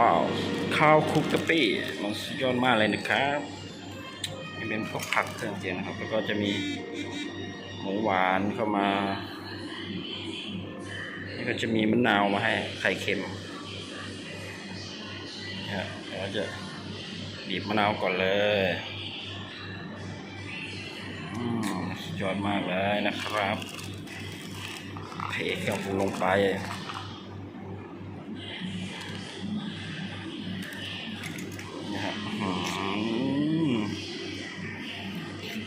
ว้าว ข้าวคุกกะปิมันสุดยอดมากเลยนะครับจะเป็นพวกผักเครื่องเคียงนะครับ แล้วก็จะมีหมูหวานเข้ามา นี่ก็จะมีมะนาวมาให้ไข่เค็มนะเราจะบีบมะนาวก่อนเลยสุดยอดมากเลยนะครับเทเครื่งลงไป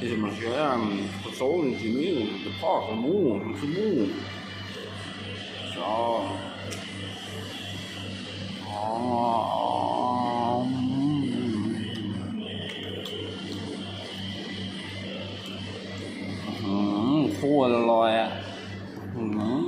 is maar zo, ja, persoon is hier, de paard, de moe, de moe. Zo. Cool, Leute. Mhm.